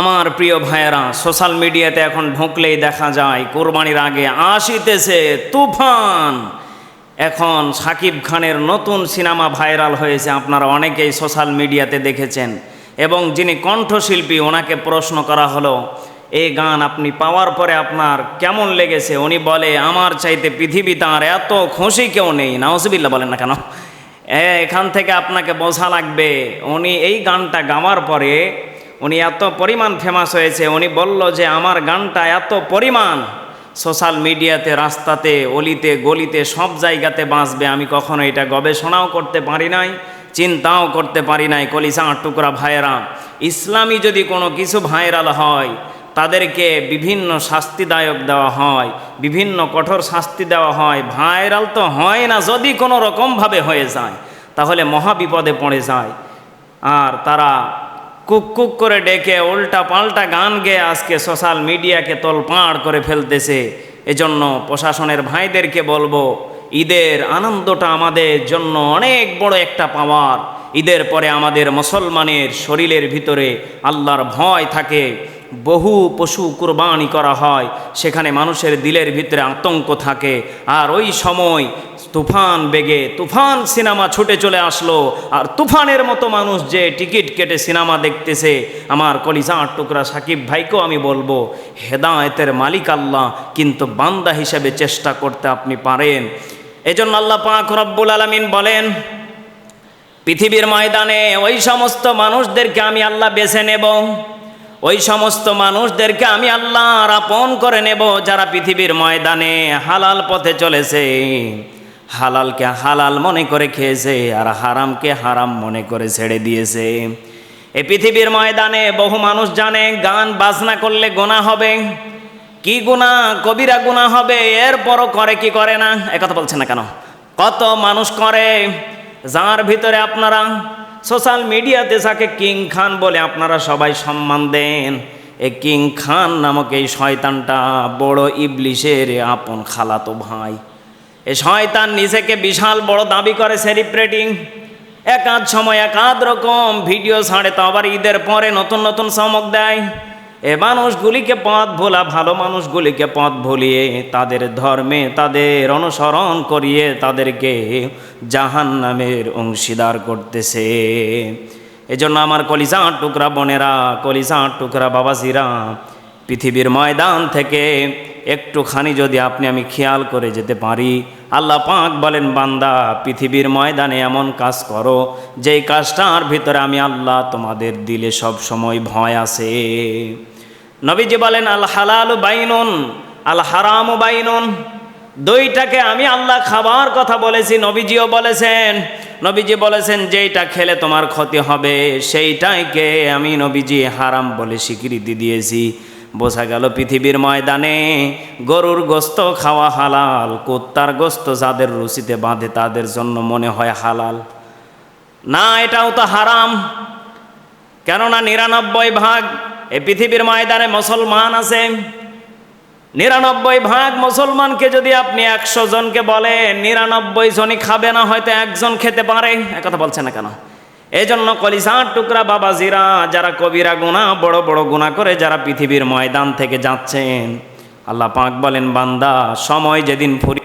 আমার প্রিয় ভাইয়েরা সোশ্যাল মিডিয়াতে এখন ঢুকলেই দেখা যায়, কোরবানির আগে আসিতেছে তুফান। এখন সাকিব খানের নতুন সিনেমা ভাইরাল হয়েছে, আপনারা অনেকেই সোশ্যাল মিডিয়াতে দেখেছেন। এবং যিনি কণ্ঠশিল্পী, ওনাকে প্রশ্ন করা হলো এই গান আপনি পাওয়ার পরে আপনার কেমন লেগেছে? উনি বলে, আমার চাইতে পৃথিবী তাঁর এত খুশি কেউ নেই। নাওসবিল্লা বলেন না কেন? এখান থেকে আপনাকে বোঝা লাগবে, উনি এই গানটা গাওয়ার পরে উনি এত পরিমাণ ফেমাস হয়েছে, উনি বলল যে আমার গানটা এত পরিমাণ সোশ্যাল মিডিয়াতে রাস্তাতে, অলিতে, গলিতে, সব জায়গাতে বাঁচবে। আমি কখনো এটা গবেষণাও করতে পারি নাই, চিন্তাও করতে পারি নাই কলিসা টুকরা ভাইয়েরা। ইসলামী যদি কোনো কিছু ভাইরাল হয়, তাদেরকে বিভিন্ন শাস্তিদায়ক দেওয়া হয়, বিভিন্ন কঠোর শাস্তি দেওয়া হয়, ভাইরাল তো হয় না, যদি কোনো রকমভাবে হয়ে যায়, তাহলে মহাবিপদে পড়ে যায়। আর তারা কুক কুক করে ডেকে উল্টা পাল্টা গান গেয়ে আজকে সোশ্যাল মিডিয়াকে তোলপাড় করে ফেলতেছে। এজন্য প্রশাসনের ভাইদেরকে বলব, ঈদের আনন্দটা আমাদের জন্য অনেক বড় একটা পাওয়ার। ঈদের পরে আমাদের মুসলমানের শরীরের ভিতরে আল্লাহর ভয় থাকে। বহু পশু কুরবানি করা হয়। সেখানে মানুষের দিলের ভিতরে আতঙ্ক থাকে। আর ওই সময় তুফান বেগে তুফান সিনেমা ছুটে চলে আসলো। আর তুফানের মতো মানুষ যে টিকিট কেটে সিনেমা দেখতেছে, আমার কলিজা টুকরা সাকিব ভাইকেও আমি বলব, হেদায়েতের মালিক আল্লাহ, কিন্তু বান্দা হিসেবে চেষ্টা করতে আপনি পারেন। এজন্য আল্লাহ পাক রব্বুল আলমিন বলেন, পৃথিবীর ময়দানে ওই সমস্ত মানুষদেরকে আমি আল্লাহ বেছে নেব। ওই সমস্ত মানুষদেরকে আমি আল্লাহ আপন করে নেব যারা পৃথিবীর ময়দানে হালাল পথে চলেছে। হালালকে হালাল মনে করে খেয়েছে আর হারামকে হারাম মনে করে ছেড়ে দিয়েছে। এই পৃথিবীর ময়দানে বহু মানুষ জানে গান বাজনা করলে গোনা হবে। কি গুণা কবিরা গুণা হবে। এরপরও করে কি করে না? একথা বলছে না কেন? কত মানুষ করে? যার ভিতরে আপনারা সোশ্যাল মিডিয়াতে যাকে কিং খান বলে আপনারা সবাই সম্মান দেন। এ কিং খান নামক এই শয়তানটা বড় ইবলিশের আপন খালাতো ভাই। এ শয়তান নিজেকে বিশাল বড় দাবি করে সেলিব্রেটিং। একাধ সময় একাধ রকম ভিডিও ছাড়ে, তো আবার ঈদের পরে নতুন নতুন চমক দেয়। এ মানুষগুলিকে পথ ভোলা, ভালো মানুষগুলিকে পথ ভুলিয়ে তাদের ধর্মে তাদের অনুসরণ করিয়ে তাদেরকে জাহান নামের অংশীদার করতেছে। এজন্য আমার কলিজা টুকরা বোনেরা কলিজা টুকরা বাবাজিরা, পৃথিবীর ময়দান থেকে একটুখানি যদি আপনি আমি খেয়াল করে যেতে পারি, আল্লাহ পাক বলেন, বান্দা, পৃথিবীর ময়দানে এমন কাজ করো, যেই কাজটার ভিতরে আমি আল্লাহ তোমাদের দিলে সব সময় ভয় আছে। নবীজি বলেন, আল হালাল বাইনুন, আল হারাম বাইনুন। দুইটাকে আমি আল্লাহ খাবার কথা বলেছি, নবীজিও বলেছেন। নবীজি বলেছেন, যেইটা খেলে তোমার ক্ষতি হবে, সেইটাইকে আমি নবীজি হারাম বলে স্বীকৃতি দিয়েছি। বোঝা গেল পৃথিবীর ময়দানে গরুর গোস্ত খাওয়া হালাল, কুত্তার গোস্ত যাদের রুচিতে বাঁধে তাদের জন্য মনে হয় হালাল। না, এটাও তো হারাম। কেননা নিরানব্বই ভাগ এই পৃথিবীর ময়দানে মুসলমান আছে। নিরানব্বই ভাগ মুসলমানকে যদি আপনি একশো জনকে বলেন, নিরানব্বই জনই খাবে না, হয়তো একজন খেতে পারে। কথা বলছে না কেন? এই জন্য কলিসার টুকরা বাবা জিরা যারা কবিরা গুণা বড় বড় গুণা করে যারা পৃথিবীর ময়দান থেকে যাচ্ছেন, আল্লাহ পাক বলেন, বান্দা, সময় যেদিন ফুরি